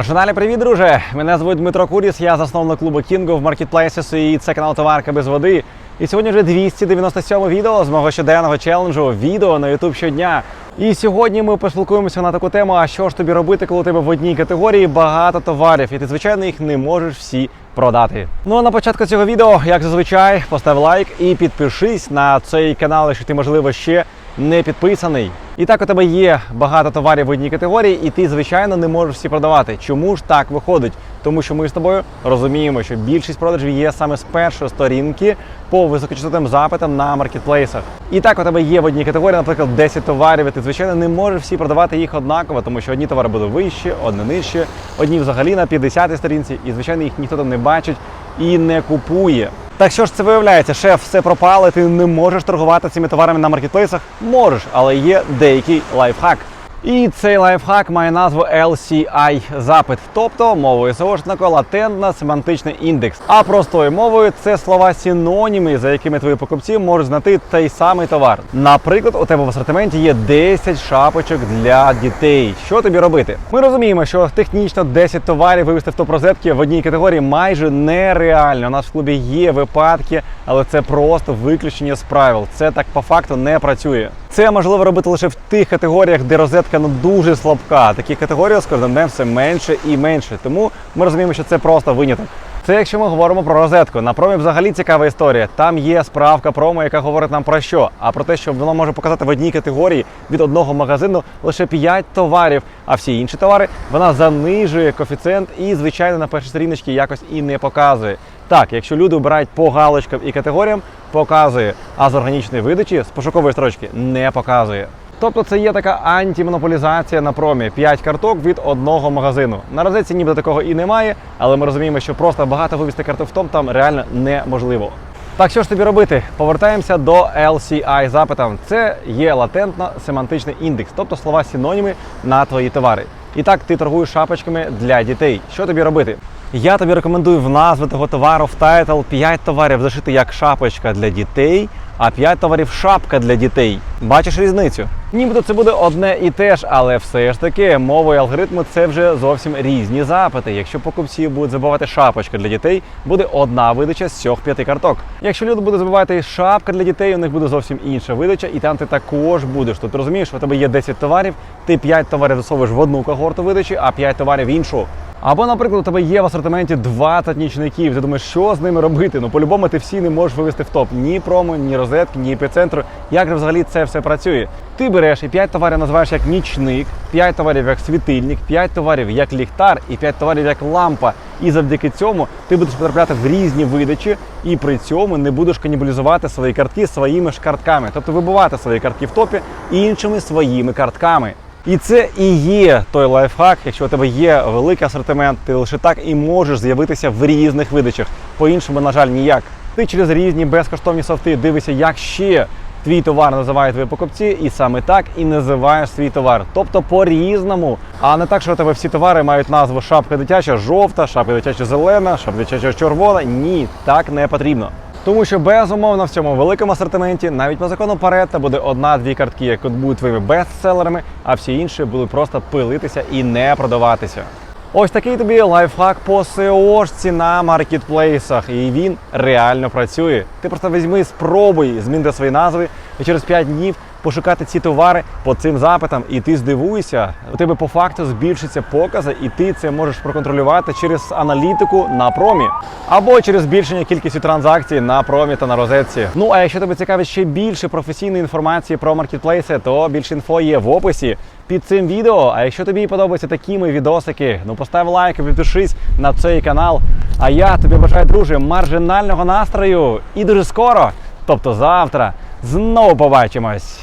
Маржиналі, привіт, друже! Мене звуть Дмитро Куріс, я засновник клубу Кінго в Marketplaces і це канал Товарка без води. І сьогодні вже 297 відео з мого щоденного челенджу відео на YouTube щодня. І сьогодні ми поспілкуємося на таку тему, а що ж тобі робити, коли у тебе в одній категорії багато товарів, і ти, звичайно, їх не можеш всі продати. Ну а на початку цього відео, як зазвичай, постав лайк і підпишись на цей канал, якщо ти, можливо, ще не підписаний. І так у тебе є багато товарів в одній категорії, і ти, звичайно, не можеш всі продавати. Чому ж так виходить? Тому що ми з тобою розуміємо, що більшість продажів є саме з першої сторінки по високочастотним запитам на маркетплейсах. І так у тебе є в одній категорії, наприклад, 10 товарів, і ти, звичайно, не можеш всі продавати їх однаково, тому що одні товари будуть вищі, одні нижче, одні взагалі на 50 сторінці, і звичайно їх ніхто там не бачить і не купує. Так що ж це виявляється, шеф, все пропало, ти не можеш торгувати цими товарами на маркетплейсах? Можеш, але є деякий лайфхак. І цей лайфхак має назву LCI запит, тобто мовою ж латентна семантичний індекс. А простою мовою це слова синоніми, за якими твої покупці можуть знайти той самий товар. Наприклад, у тебе в асортименті є 10 шапочок для дітей. Що тобі робити? Ми розуміємо, що технічно 10 товарів вивести в топ розетки в одній категорії майже нереально. У нас в клубі є випадки, але це просто виключення з правил. Це так по факту не працює. Це можливо робити лише в тих категоріях, де розетка ну дуже слабка. Такі категорії з кожним днем все менше і менше. Тому ми розуміємо, що це просто виняток. Це якщо ми говоримо про розетку. На промі взагалі цікава історія. Там є справка промо, яка говорить нам про що? А про те, що воно може показати в одній категорії від одного магазину лише 5 товарів, а всі інші товари вона занижує коефіцієнт і, звичайно, на першій сторіночці якось і не показує. Так, якщо люди обирають по галочкам і категоріям, показує, а з органічної видачі з пошукової строчки не показує. Тобто це є така антимонополізація на промі. 5 карток від одного магазину. На розетці ніби такого і немає, але ми розуміємо, що просто багато вивести карток в том там реально неможливо. Так що ж тобі робити? Повертаємося до LCI запитам. Це є латентно семантичний індекс, тобто слова синоніми на твої товари. І так ти торгуєш шапочками для дітей. Що тобі робити? Я тобі рекомендую в назві того товару в тайтл 5 товарів зашити як шапочка для дітей, а 5 товарів шапка для дітей. Бачиш різницю? Нібито це буде одне і те ж, але все ж таки мовою алгоритму це вже зовсім різні запити. Якщо покупці будуть забувати шапочка для дітей, буде одна видача з цих п'яти карток. Якщо люди будуть забувати шапка для дітей, у них буде зовсім інша видача, і там ти також будеш. Тут розумієш, у тебе є 10 товарів, ти 5 товарів засовуєш в одну когорту видачі, а 5 товарів в іншу. Або, наприклад, у тебе є в асортименті 20 нічників. Ти думаєш, що з ними робити? Ну по-любому ти всі не можеш вивести в топ ні промо, ні розетки, ні епіцентру. Як же взагалі це все працює? Ти береш і 5 товарів називаєш як нічник, 5 товарів як світильник, 5 товарів як ліхтар і 5 товарів як лампа. І завдяки цьому ти будеш потрапляти в різні видачі, і при цьому не будеш канібалізувати свої картки своїми ж картками, тобто вибивати свої картки в топі іншими своїми картками. І це і є той лайфхак, якщо у тебе є великий асортимент, ти лише так і можеш з'явитися в різних видачах. По-іншому, на жаль, ніяк. Ти через різні безкоштовні софти дивишся, як ще твій товар називають твої покупці, і саме так і називаєш свій товар. Тобто по-різному. А не так, що у тебе всі товари мають назву шапка дитяча жовта, шапка дитяча зелена, шапка дитяча червона. Ні, так не потрібно. Тому що безумовно в цьому великому асортименті навіть по закону Паретта буде одна-дві картки, які будуть твоїми бестселерами, а всі інші будуть просто пилитися і не продаватися. Ось такий тобі лайфхак по SEO-шці на маркетплейсах, і він реально працює. Ти просто візьми, спробуй змінити свої назви, і через 5 днів пошукати ці товари по цим запитам, і ти здивуєшся, у тебе по факту збільшаться покази, і ти це можеш проконтролювати через аналітику на промі або через збільшення кількості транзакцій на промі та на розетці. Ну а якщо тебе цікавить ще більше професійної інформації про маркетплейси, то більше інфо є в описі під цим відео. А якщо тобі подобаються такі мої відосики, ну постав лайк і підпишись на цей канал. А я тобі бажаю, друже, маржинального настрою і дуже скоро, тобто завтра, знову побачимось.